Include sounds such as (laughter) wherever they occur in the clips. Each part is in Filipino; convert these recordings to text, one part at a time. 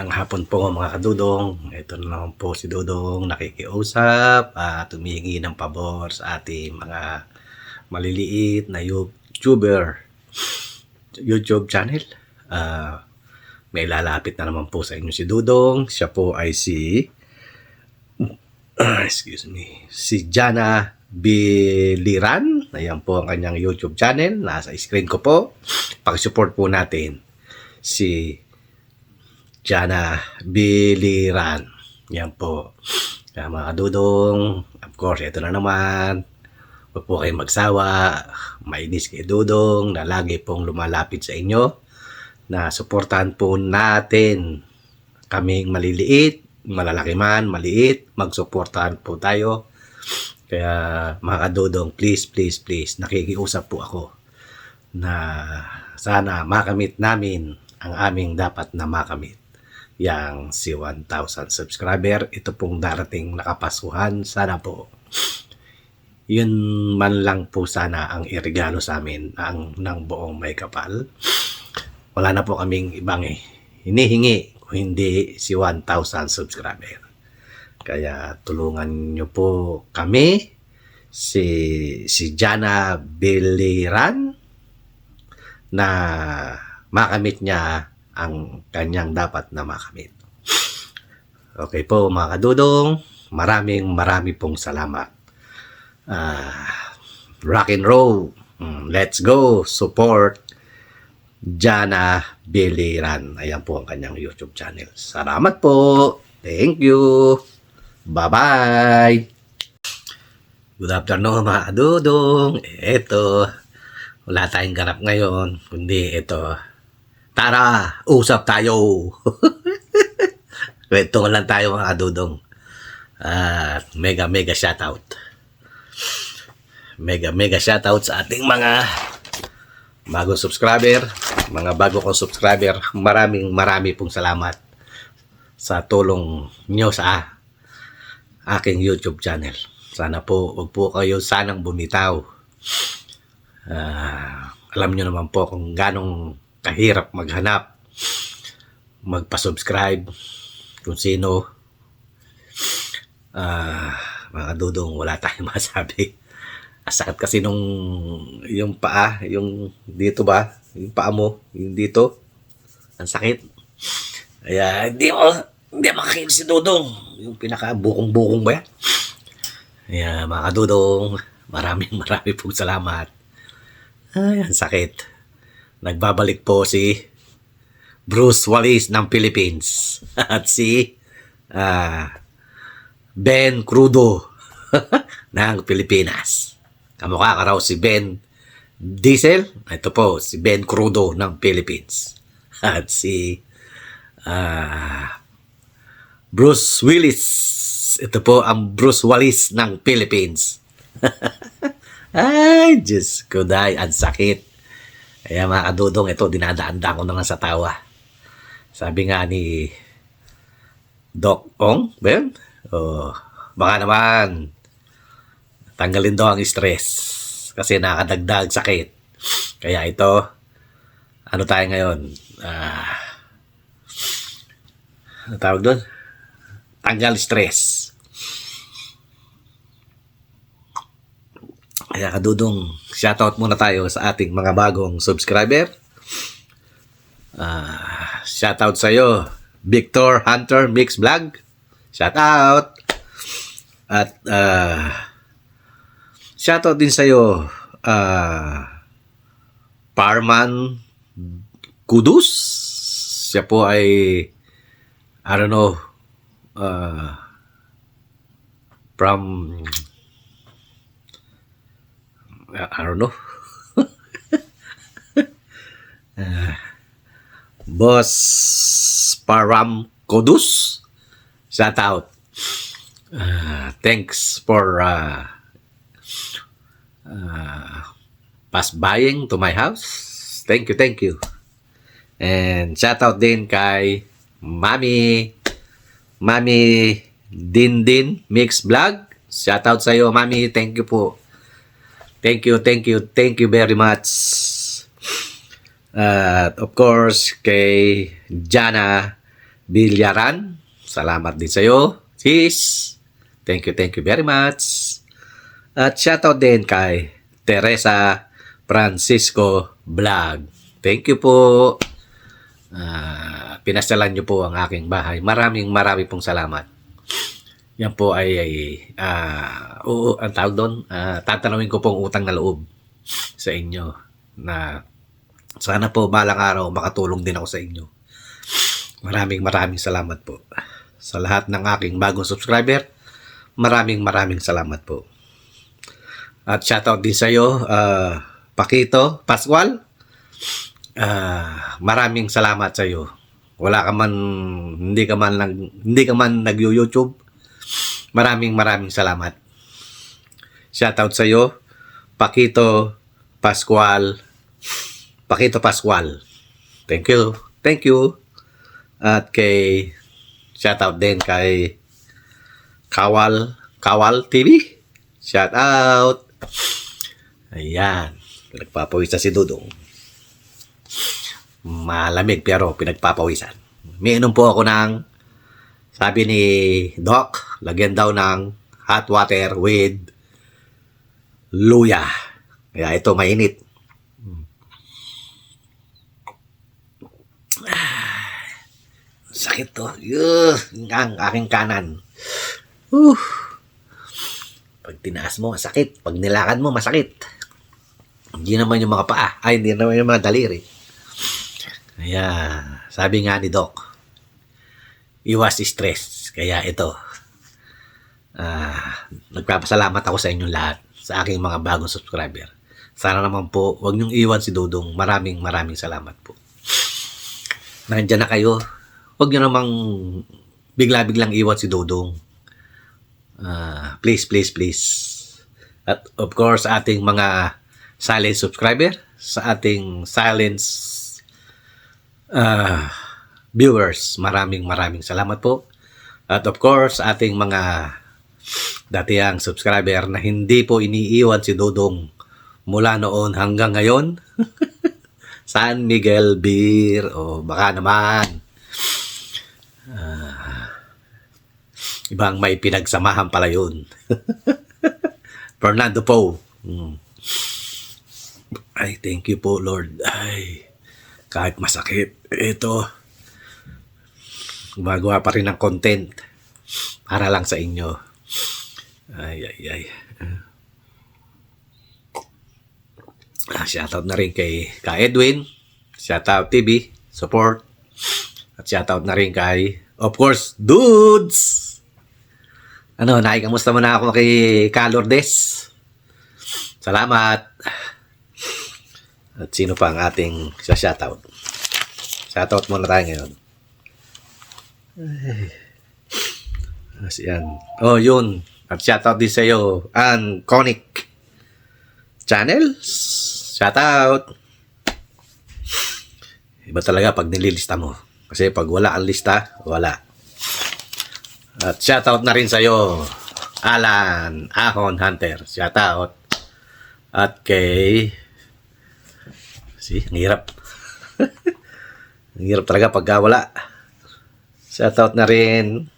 Magandang hapon po mga kadudong. Ito na naman po si Dudong nakikiusap at humihingi ng pabor sa ating mga maliliit na YouTuber YouTube channel. Ah, may lalapit na naman po sa inyo si Dudong. Siya po ay si ah, (clears throat) excuse me, si Jana Biliran. Ayan po ang kanyang YouTube channel. Nasa screen ko po. Pag-support po natin si Jana Biliran. Yan po. Kaya mga kadudong, of course, ito na naman. Huwag po kayong magsawa. Mainis kay Dudong na lagi pong lumalapit sa inyo na suportahan po natin kaming maliliit, malalaki man, maliit, magsuportahan po tayo. Kaya mga kadudong, please, please, please, nakikiusap po ako na sana makamit namin ang aming dapat na makamit yang si 1,000 subscriber. Ito pong darating na kapasuhan. Sana po yun man lang po sana ang iregalo sa amin ang ng buong may kapal. Wala na po kaming ibang eh, hinihingi kung hindi si 1,000 subscriber. Kaya tulungan nyo po kami si si Jana Biliran na makamit niya ang kanyang dapat na makamit. Okay po mga kadudong, maraming marami pong salamat. Ah, rock and roll. Mm, Let's go support Jana Biliran. Ayan po ang kanyang YouTube channel. Salamat po. Thank you. Bye-bye. Good afternoon mga kadudong. Ito, wala tayong ganap ngayon, kundi ito. Tara, usap tayo. (laughs) Kwento lang tayo mga kadudong. At mega mega shoutout. Mega mega shoutout sa ating mga bagong subscriber, mga bago kong subscriber. Maraming marami pong salamat sa tulong nyo sa aking YouTube channel. Sana po, wag po kayo sanang bumitaw. Ah, alam nyo naman po kung ganong kahirap maghanap, magpa-subscribe, kung sino. Ah, mga dudong, wala tayong (laughs) masabi. Asakit kasi nung yung paa, yung dito ba, yung paa mo, yung dito, ang sakit. Kaya hindi mo, hindi makakinig si Dudong. Yung pinaka bukong-bukong ba yan? Kaya mga kadudong, maraming (laughs) maraming pong salamat. Ay, ang sakit. Nagbabalik po si Bruce Wallis ng Philippines (laughs) at si ah, Ben Crudo (laughs) ng Pilipinas. Kamukha ka raw si Ben Diesel. Ito po, si Ben Crudo ng Philippines. (laughs) At si ah, Bruce Willis. Ito po ang Bruce Willis ng Philippines. Ay, Diyos ko dahil, ang sakit. Kaya mga kadudong, ito, dinadaan ko na nga sa tawa. Sabi nga ni Doc Ong, yun? Oh, baka naman, tanggalin daw ang stress. Kasi nakadagdag sakit. Kaya ito, ano tayo ngayon? Ah, ano tawag doon? Tanggal stress. Kaya kadudong, shoutout muna tayo sa ating mga bagong subscriber. Ah, shoutout sa iyo, Victor Hunter Mix Vlog. Shoutout. At ah, shoutout din sa iyo, ah, Parman Kudus. Siya po ay I don't know uh, from I don't know. Ah, (laughs) Boss Param Kodus. Shout out. Ah, thanks for uh, uh, pass buying to my house. Thank you, thank you. And shout out din kay Mami Mami Dindin Mix Vlog. Shout out sa iyo, Mami. Thank you po. Thank you, thank you, thank you very much. At of course, kay Jana Bilyaran. Salamat din sa iyo. Sis. Thank you, thank you very much. At shoutout din kay Teresa Francisco Vlog. Thank you po. Ah, pinasyalan niyo po ang aking bahay. Maraming maraming pong salamat. Yan po ay, ay ah, oo, ang tawag doon, ah, tatanawin ko pong utang na loob sa inyo na sana po balang araw makatulong din ako sa inyo. Maraming maraming salamat po. Sa lahat ng aking bagong subscriber, maraming maraming salamat po. At shoutout din sa iyo, ah, Pakito Pascual. Ah, maraming salamat sa iyo. Wala ka man hindi ka man nag hindi ka man nag-YouTube. Maraming maraming salamat. Shoutout sa iyo, Pakito Pascual. Pakito Pascual. Thank you. Thank you. At kay shoutout din kay Kawal Kawal TV. Shout out. Ayan. Pinagpapawisan si Dudong. Malamig pero pinagpapawisan. Miinom po ako ng sabi ni Doc, lagyan daw ng hot water with luya. Kaya ito mainit. (sighs) Sakit to. Yuh, ang aking kanan. Uh. Pag tinaas mo, masakit. Pag nilakad mo, masakit. Hindi naman yung mga paa. Ay, hindi naman yung mga daliri. Kaya, sabi nga ni Doc, iwas stress. Kaya ito, ah, nagpapasalamat ako sa inyong lahat, sa aking mga bagong subscriber. Sana naman po, huwag niyong iwan si Dudong. Maraming maraming salamat po. Nandiyan na kayo. Huwag niyo namang bigla-biglang iwan si Dudong. Ah, please, please, please. At of course, ating mga silent subscriber, sa ating silent ah, viewers, maraming maraming salamat po. At of course, ating mga datiyang subscriber na hindi po iniiwan si Dudong mula noon hanggang ngayon. (laughs) San Miguel Beer o baka naman Ibang may pinagsamahan pala yun. (laughs) Fernando Poe. Mm. Ay, thank you po, Lord. Ay, kahit masakit, ito, gumagawa pa rin ng content para lang sa inyo. Ay, ay, ay. Ah, shoutout na rin kay ka Edwin. Shoutout TV, support. At shoutout na rin kay, of course, Dudes! Ano, naikamusta mo na ako kay Calordes? Salamat. At sino pa ang ating shoutout? Shoutout muna tayo ngayon. Ay. As yan. Oh, yun. At shoutout din sa iyo, ang Conic Channel. Shoutout. Iba talaga pag nililista mo. Kasi pag wala ang lista, wala. At shoutout na rin sa iyo, Alan Ahon Hunter. Shoutout. At kay... See, ang hirap. (laughs) ang hirap talaga pag wala. Shoutout na rin.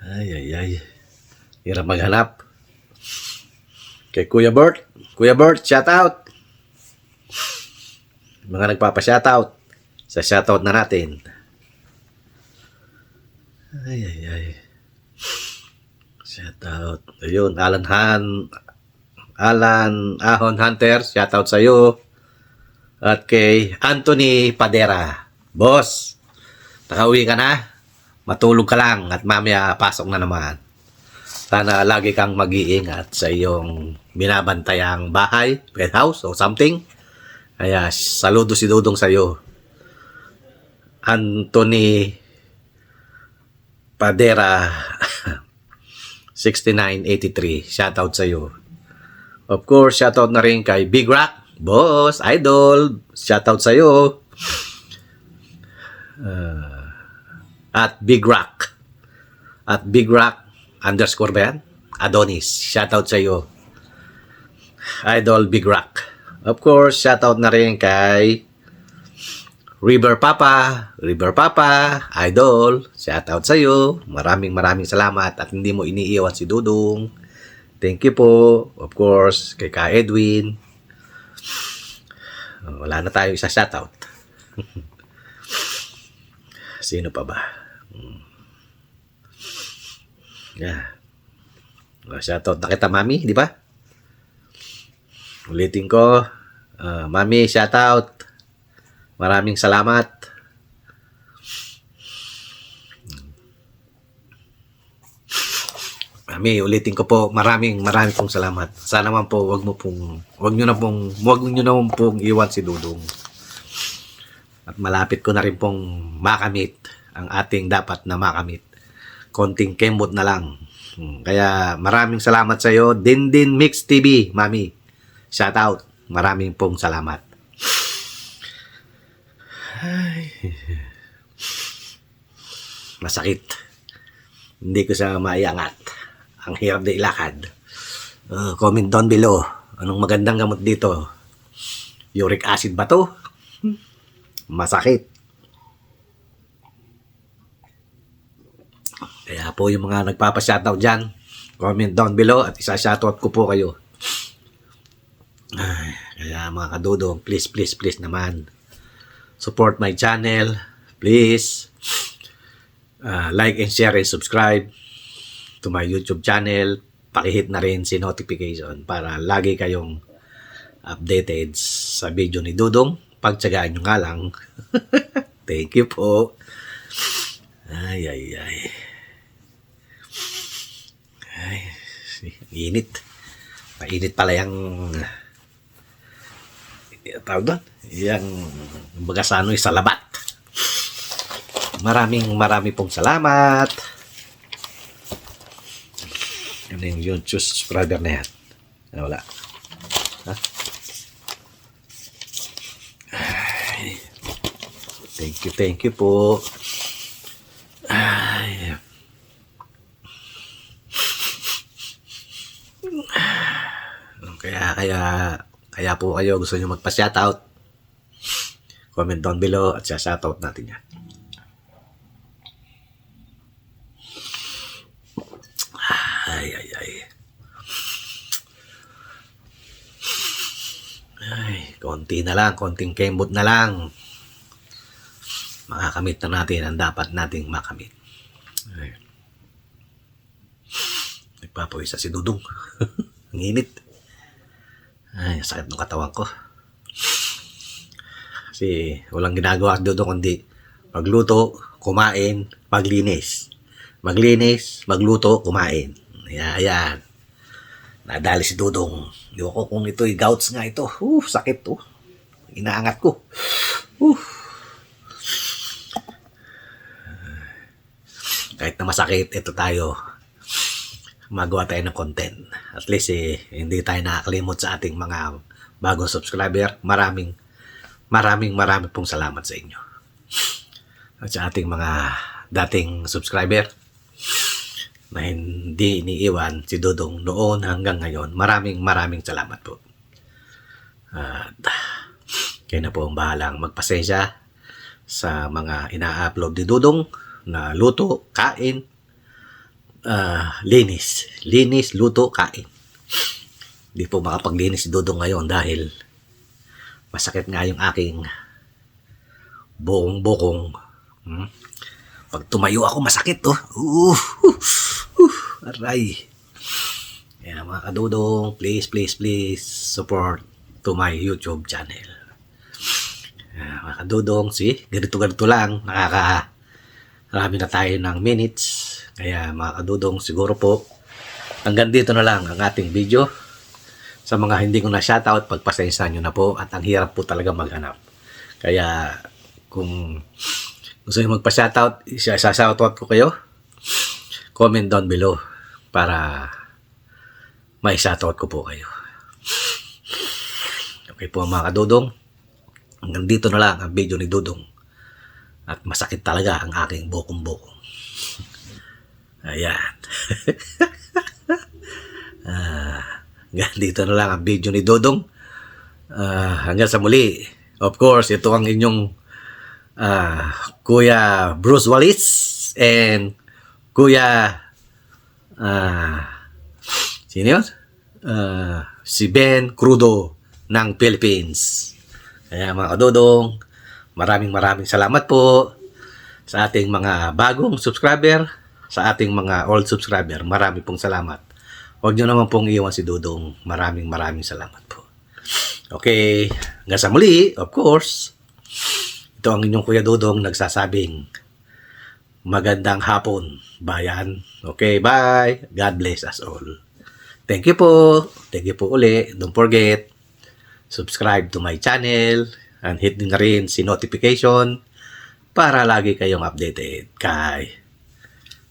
Ay, ay, ay. Hirap maghanap. Kay Kuya Bert. Kuya Bert, shoutout. Mga nagpapa-shoutout. Sa shoutout na natin. Ay, ay, ay. Shout out. Ayun, Alan Han. Alan Ahon Hunter, shout out sa iyo. At kay Anthony Padera. Boss, nakauwi ka na? Matulog ka lang at mamaya pasok na naman. Sana lagi kang mag-iingat sa iyong binabantayang bahay, pet house o something. Kaya saludo si Dudong sa iyo. Anthony Padera (laughs) 6983. Shoutout sa iyo. Of course, shoutout na rin kay Big Rock, Boss, Idol. Shoutout sa iyo. Uh, at Big Rock. At Big Rock underscore ba yan? Adonis. Shoutout sa iyo. Idol Big Rock. Of course, shoutout na rin kay River Papa, River Papa, Idol, shout out sa iyo. Maraming maraming salamat at hindi mo iniiwan si Dudong. Thank you po. Of course, kay Ka Edwin. Wala na tayo isa shoutout. (laughs) Sino pa ba? Hmm. Yeah. Uh, shoutout na kita, Mami, di ba? Ulitin ko. Ah, Mami, shoutout. Maraming salamat. Mami, ulitin ko po, maraming maraming pong salamat. Sana man po, wag mo pong, wag nyo na pong, wag nyo na pong iwan si Dudong. At malapit ko na rin pong makamit ang ating dapat na makamit. Konting kembot na lang. Hmm, Kaya maraming salamat sa iyo. Dindin Mix TV, Mami. Shout out. Maraming pong salamat. Masakit. Hindi ko siya maiangat. Ang hirap na ilakad. Uh, comment down below. Anong magandang gamot dito? Uric acid ba to? Masakit. Kaya po yung mga nagpapa-shoutout dyan, comment down below at isa-shoutout ko po kayo. Ay, kaya mga kadudong, please, please, please naman. Support my channel. Please. Uh, like and share and subscribe to my YouTube channel. Pakihit na rin si notification para lagi kayong updated sa video ni Dudong. Pagtsagaan nyo nga lang. (laughs) Thank you po. Ay, ay, ay. Init. Mainit pala yung tawag doon, yung baga sa ano, sa labat. Maraming marami pong salamat. Ano yung YouTube subscriber na yan? Ah, wala. Ha? Thank you, thank you po. Ay. Kaya, kaya, po kayo gusto nyo magpa-shoutout. Comment down below at shoutout natin yan. Ay, ay, ay. Ay, konti na lang, konting kembot na lang. Makakamit na natin ang dapat nating makamit. Ay. Nagpapawisa si Dudong. (laughs) ang init. Ay, sakit ng katawan ko. Kasi walang ginagawa Dudong kundi magluto, kumain, maglinis. Maglinis, magluto, kumain. Ayan, ayan. Nadali si Dudong. Di ko kung ito'y gouts nga ito. Uh, sakit to. Inaangat ko. Uh. Kahit na masakit, ito tayo. Magawa tayo ng content. At least eh, hindi tayo nakakalimot sa ating mga bagong subscriber. Maraming, maraming, maraming pong salamat sa inyo. At sa ating mga dating subscriber na hindi iniiwan si Dudong noon hanggang ngayon. Maraming maraming salamat po. At kayo na po ang bahalang magpasensya sa mga ina-upload ni Dudong na luto, kain, ah, linis. Linis, luto, kain. Hindi po makapaglinis si Dudong ngayon dahil masakit nga yung aking buong bukong. Hmm? Pag tumayo ako, masakit to. Uh, uh, uh, aray. Kaya mga kadudong, please, please, please support to my YouTube channel. Kaya mga kadudong, see, ganito-ganito lang, nakaka marami na tayo ng minutes. Kaya mga kadudong, siguro po, hanggang dito na lang ang ating video. Sa mga hindi ko na shoutout, pagpasensya nyo na po at ang hirap po talaga maghanap. Kaya kung gusto nyo magpa-shoutout, isa-shoutout ko kayo. Comment down below para may shoutout ko po kayo. Okay po mga kadudong. Hanggang dito na lang ang video ni Dudong. At masakit talaga ang aking bukong-bukong. Ayan. (laughs) ah, hanggang dito na lang ang video ni Dudong. Ah, hanggang sa muli. Of course, ito ang inyong ah, Kuya Bruce Wallis and Kuya ah sino yun? Ah, si Ben Crudo ng Philippines. Kaya mga kadodong, maraming maraming salamat po sa ating mga bagong subscriber, sa ating mga old subscriber. Marami pong salamat. Huwag nyo naman pong iwan si Dudong. Maraming maraming salamat po. Okay, hanggang sa muli, of course, ito ang inyong Kuya Dudong nagsasabing magandang hapon, bayan. Okay, bye. God bless us all. Thank you po. Thank you po uli. Don't forget, subscribe to my channel and hit din na rin si notification para lagi kayong updated kay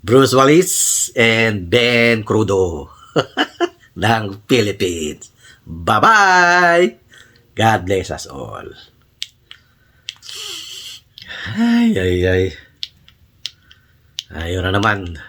Bruce Wallis and Ben Crudo (laughs) ng Philippines. Bye-bye! God bless us all. Ay, ay, ay. Ayun na naman.